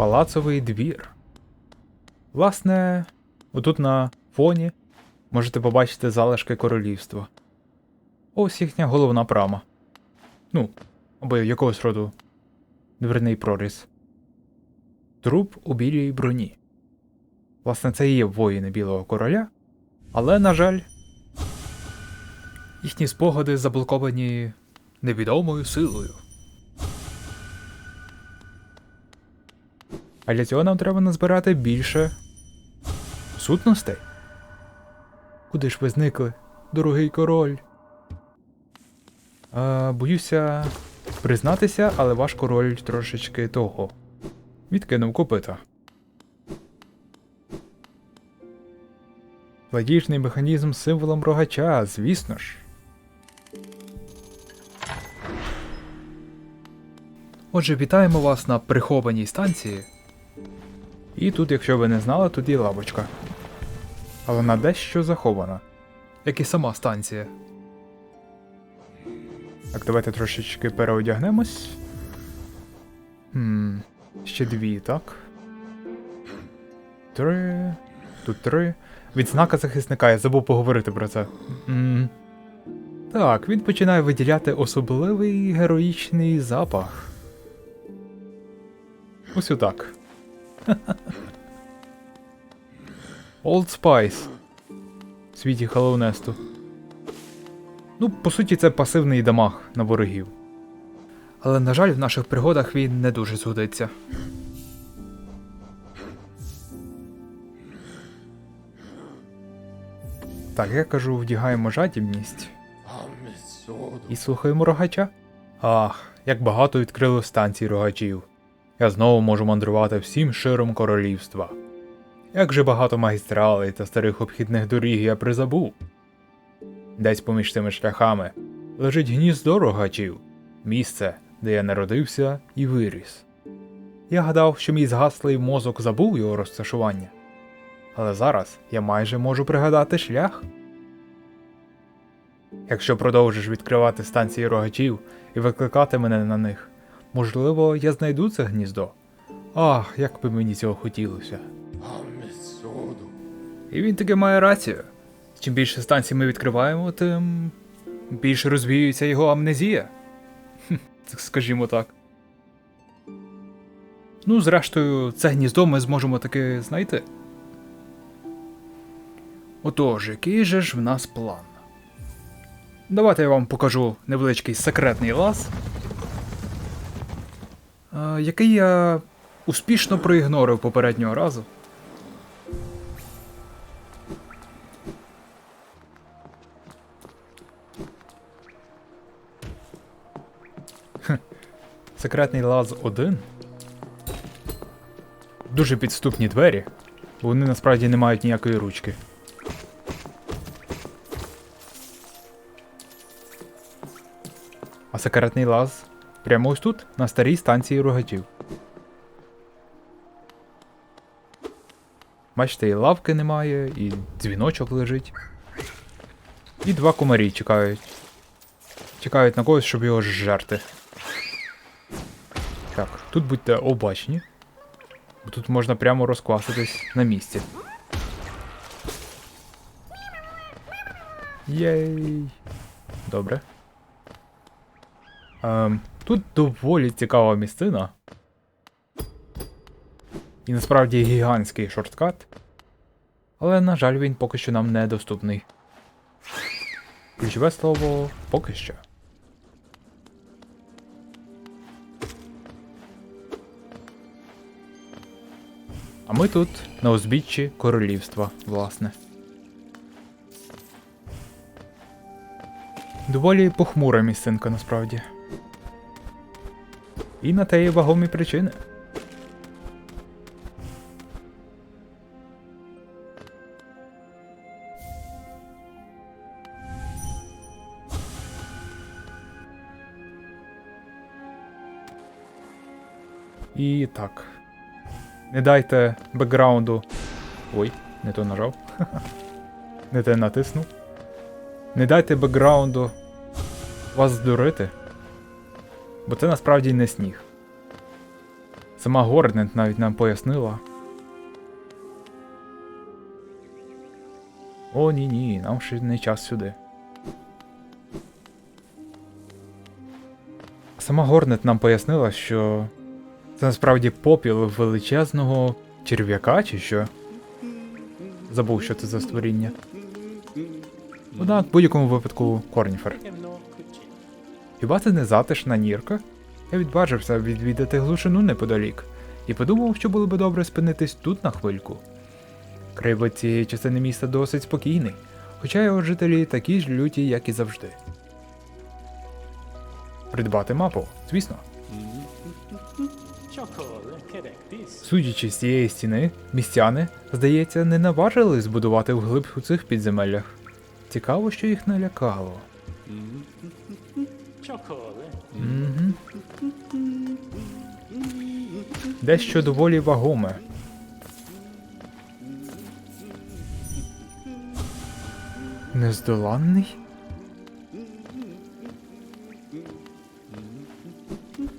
Палацовий двір. Власне, отут на фоні можете побачити залишки королівства. Ось їхня головна брама. Ну, або якогось роду дверний проріз. Труп у білій броні. Власне, це і є воїни білого короля, але, на жаль, їхні спогади заблоковані невідомою силою. А для цього нам треба назбирати більше сутностей. Куди ж ви зникли, дорогий король? А, боюся признатися, але ваш король трошечки того. Відкинув копита. Платіжний механізм з символом рогача, звісно ж. Отже, вітаємо вас на прихованій станції. І тут, якщо ви не знали, тут є лавочка. Але вона дещо захована. Як і сама станція. Так, давайте трошечки переодягнемось. Хм, ще дві, так? Три. Тут три. Відзнака захисника, я забув поговорити про це. м Так, він починає виділяти особливий героїчний запах. Ось отак. Old Spice. В світі Халоунесту. Ну, по суті, це пасивний дамаг на ворогів. Але, на жаль, в наших пригодах він не дуже згодиться. Так, я кажу, вдягаємо жадібність і слухаємо рогача. Ах, як багато відкрили станцій рогачів. Я знову можу мандрувати всім широм королівства. Як же багато магістралей та старих обхідних доріг я призабув. Десь поміж цими шляхами лежить гніздо рогачів, місце, де я народився і виріс. Я гадав, що мій згаслий мозок забув його розташування. Але зараз я майже можу пригадати шлях. Якщо продовжиш відкривати станції рогачів і викликати мене на них, можливо, я знайду це гніздо. Ах, як би мені цього хотілося. І він таки має рацію. Чим більше станцій ми відкриваємо, тим більше розвіюється його амнезія. Хм, скажімо так. Ну, зрештою, це гніздо ми зможемо таки знайти. Отож, який же ж в нас план? Давайте я вам покажу невеличкий секретний лаз, який я успішно проігнорив попереднього разу. Секретний лаз 1. Дуже підступні двері, бо вони насправді не мають ніякої ручки. А секретний лаз прямо ось тут, на старій станції рогатів. Бачите, і лавки немає, і дзвіночок лежить. І два комарі чекають. Чекають на когось, щоб його жерти. Так, тут будьте обачні. Бо тут можна прямо розкласитись на місці. Єй. Добре. Ем, тут доволі цікава місцина. І насправді гігантський шорткат. Але, на жаль, він поки що нам недоступний. Ключове слово поки що. А ми тут на узбіччі королівства, власне. Доволі похмура місцинка насправді. І на те є вагомі причини. І так. Не дайте бекграунду. Ой, не то нажав. не те натиснув. Не дайте бекграунду вас здурити. Бо це насправді не сніг. Сама Горнет навіть нам пояснила. О, ні, ні, нам ще не час сюди. Сама Горнет нам пояснила, що це насправді попіл величезного черв'яка чи що. Забув, що це за створіння. Однак, в будь-якому випадку Корніфер. Хіба це не затишна нірка? Я відважився відвідати глушину неподалік і подумав, що було би добре спинитись тут на хвильку. Кривид цієї частини міста досить спокійний, хоча його жителі такі ж люті, як і завжди. Придбати мапу, звісно. Судячи з цієї стіни, містяни, здається, не наважили збудувати вглиб у цих підземеллях. Цікаво, що їх налякало. Угу. Дещо доволі вагоме. Нездоланний?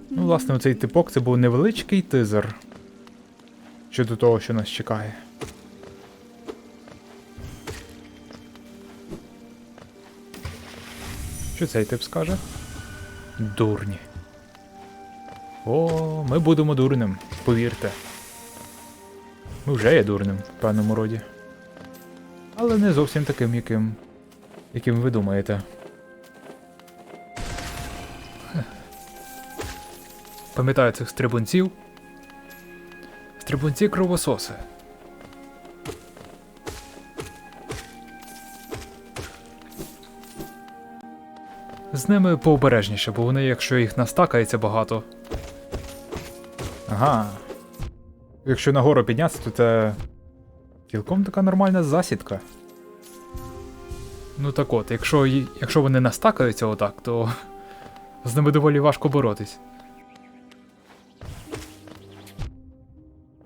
Ну, власне, оцей типок це був невеличкий тизер щодо того, що нас чекає. Що цей тип скаже? Дурні. О, ми будемо дурним, повірте. Ми вже є дурним в певному роді. Але не зовсім таким, яким. яким ви думаєте. Пам'ятаю цих стрибунців. Стрибунці кровососи. Ними пообережніше, бо вони, якщо їх настакається багато. Ага. Якщо нагору піднятися, то це. Цілком така нормальна засідка. Ну так от, якщо, якщо вони настакаються отак, то з ними доволі важко боротись.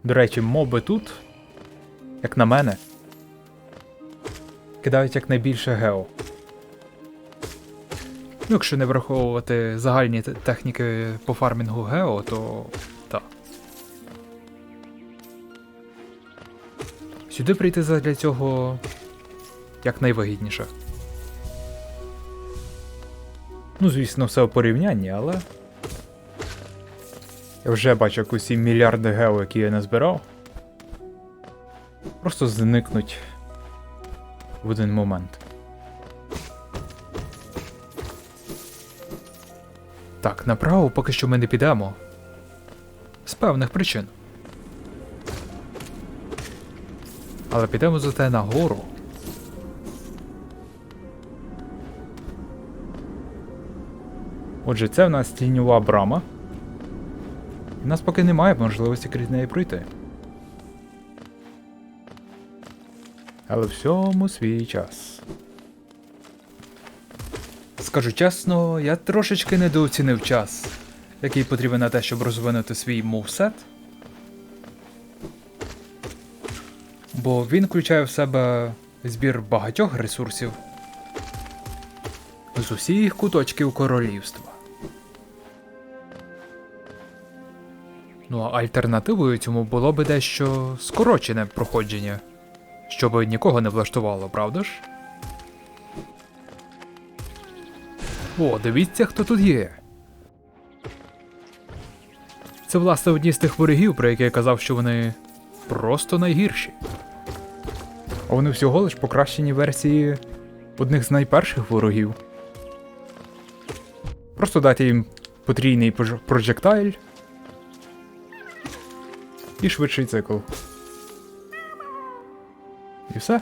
До речі, моби тут, як на мене, кидають якнайбільше гео. Ну, якщо не враховувати загальні техніки по фармінгу гео, то так. Сюди прийти задля цього якнайвигідніше. Ну, звісно, все у порівнянні, але. Я вже бачу, як усі мільярди гео, які я назбирав. Просто зникнуть в один момент. Так, направо поки що ми не підемо. З певних причин. Але підемо зате нагору. Отже, це в нас тіньова брама. У нас поки немає можливості крізь неї пройти. Але всьому свій час. Скажу чесно, я трошечки недооцінив час, який потрібен на те, щоб розвинути свій мувсет. Бо він включає в себе збір багатьох ресурсів з усіх куточків королівства. Ну а альтернативою цьому було би дещо скорочене проходження, щоб нікого не влаштувало, правда ж? О, дивіться, хто тут є. Це власне одні з тих ворогів, про які я казав, що вони просто найгірші. А вони всього лиш покращені версії одних з найперших ворогів. Просто дати їм потрійний прож- прожектайль і швидший цикл. І все.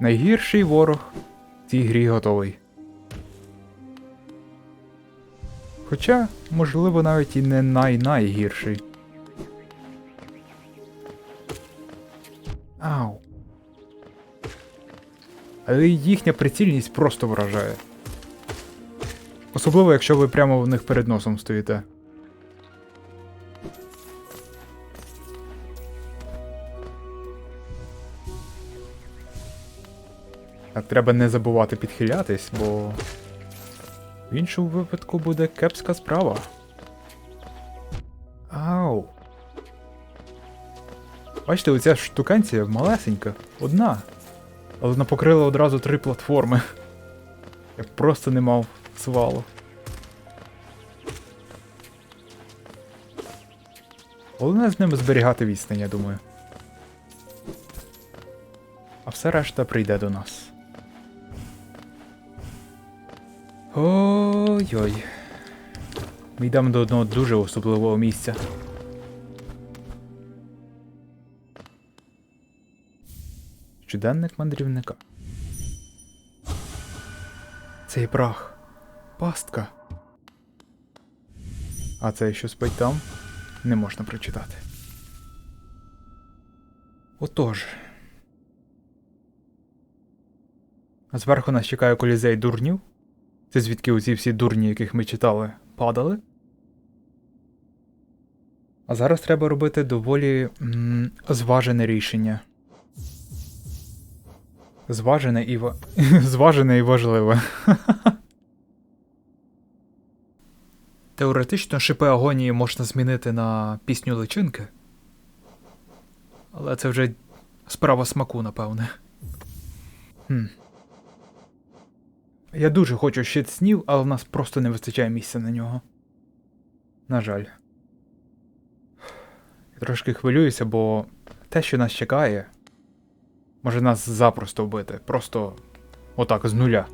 Найгірший ворог в цій грі готовий. Хоча, можливо, навіть і не най-найгірший. Ау. Але їхня прицільність просто вражає. Особливо, якщо ви прямо в них перед носом стоїте. Так, треба не забувати підхилятись, бо в іншому випадку буде кепська справа. Ау. Бачите, оця штуканція малесенька, одна. Але вона покрила одразу три платформи. Я просто не мав свалу. Головне з ними зберігати відстань, я думаю. А все решта прийде до нас. Ой-ой. Ми йдемо до одного дуже особливого місця. Щоденник мандрівника. Цей прах. Пастка. А це що спить там, не можна прочитати. Отож. Зверху нас чекає колізей дурнів. Це звідки оці всі дурні, яких ми читали, падали. А зараз треба робити доволі м, зважене рішення. Зважене і ва... зважене і важливе. Теоретично шипи агонії можна змінити на пісню личинки. Але це вже справа смаку, напевне. Хм. Я дуже хочу щит снів, але в нас просто не вистачає місця на нього. На жаль. Я трошки хвилююся, бо те, що нас чекає, може нас запросто вбити. Просто отак, з нуля.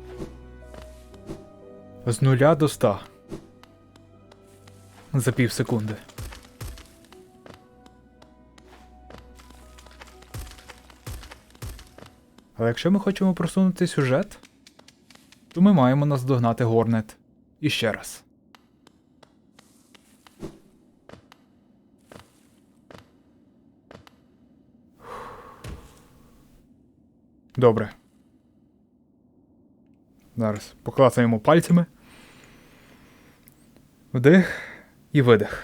З нуля до ста. За пів секунди. Але якщо ми хочемо просунути сюжет, то ми маємо наздогнати Горнет іще раз. Добре. Зараз поклацаємо пальцями. Вдих і видих.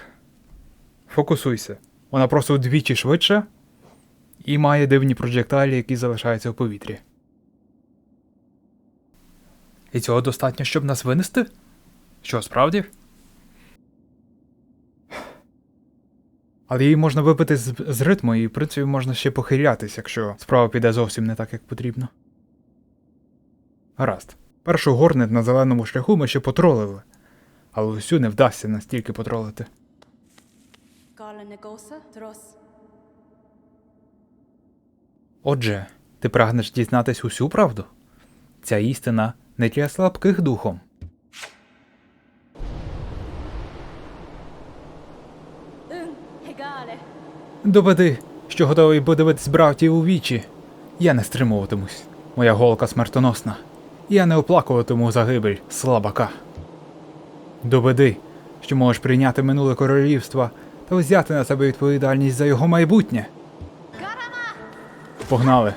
Фокусуйся. Вона просто вдвічі швидше і має дивні проджектайлі, які залишаються в повітрі. І цього достатньо, щоб нас винести? Що, справді? Але її можна вибити з, з ритму, і в принципі можна ще похилятись, якщо справа піде зовсім не так, як потрібно. Гаразд. Першу горнет на зеленому шляху ми ще потролили, але усю не вдасться настільки потролити. Отже, ти прагнеш дізнатись усю правду? Ця істина не для слабких духом. Доведи, що готовий подивитись братів у вічі. Я не стримуватимусь. Моя голка смертоносна. Я не оплакуватиму загибель слабака. Доведи, що можеш прийняти минуле королівство та взяти на себе відповідальність за його майбутнє. Погнали.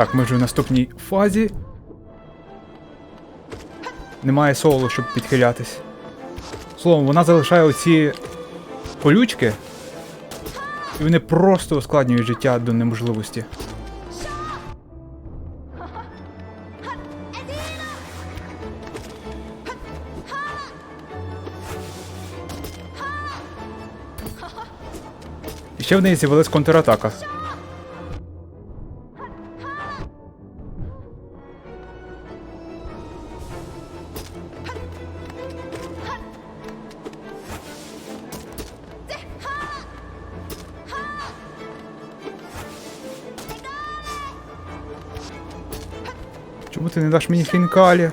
Так, ми вже в наступній фазі. Немає соло, щоб підхилятись. Словом, вона залишає оці колючки, і вони просто ускладнюють життя до неможливості. І ще в неї з'явилась контратака. не даш мені хінкалі?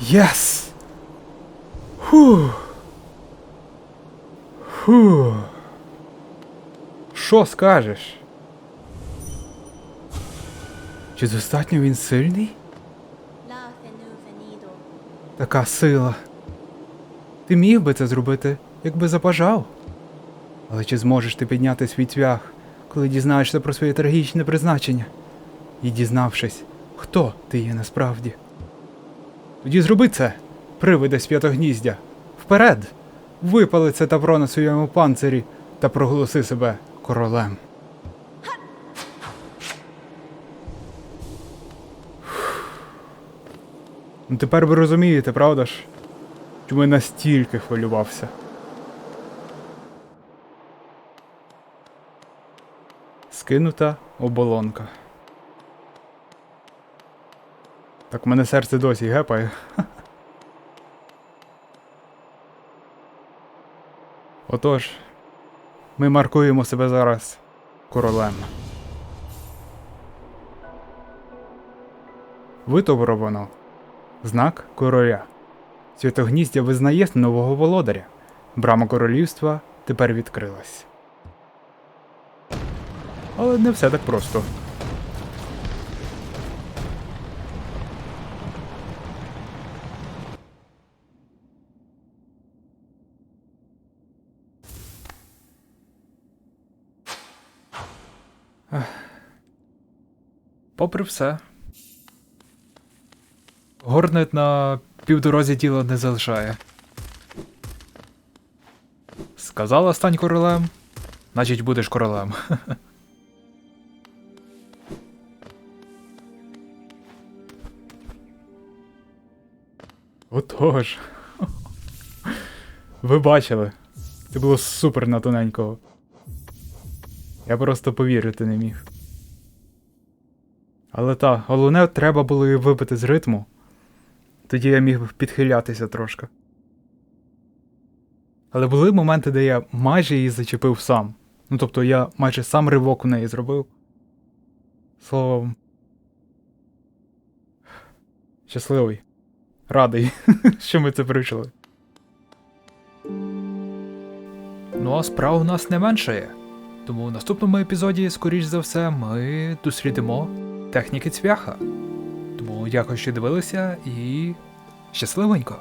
Єс! Фу. Фу. Що скажеш? Чи достатньо він сильний? Така сила. Ти міг би це зробити, якби забажав. Але чи зможеш ти підняти свій цвях, коли дізнаєшся про своє трагічне призначення. І дізнавшись, хто ти є насправді. Тоді зроби це, привиде святогніздя. Вперед! Випали це тавро на своєму панцирі та проголоси себе королем. Ну тепер ви розумієте, правда ж? Чому я настільки хвилювався. Скинута оболонка. Так в мене серце досі гепає. Отож, ми маркуємо себе зараз королем. Витоваровано. Знак короля. Святогніздя визнає нового володаря. Брама королівства тепер відкрилась. Але не все так просто. Попри все. Горнет на півдорозі тіло не залишає. Сказала стань королем, значить будеш королем. Отож. Ви бачили. Це було супер на тоненького. Я просто повірити не міг. Але та, головне, треба було її вибити з ритму. Тоді я міг підхилятися трошки. Але були моменти, де я майже її зачепив сам. Ну тобто я майже сам ривок у неї зробив. Словом. Щасливий. Радий, що ми це прийшли. Ну а справ у нас не меншає. Тому в наступному епізоді, скоріш за все, ми дослідимо техніки цвяха. Тому дякую, що дивилися і щасливенько!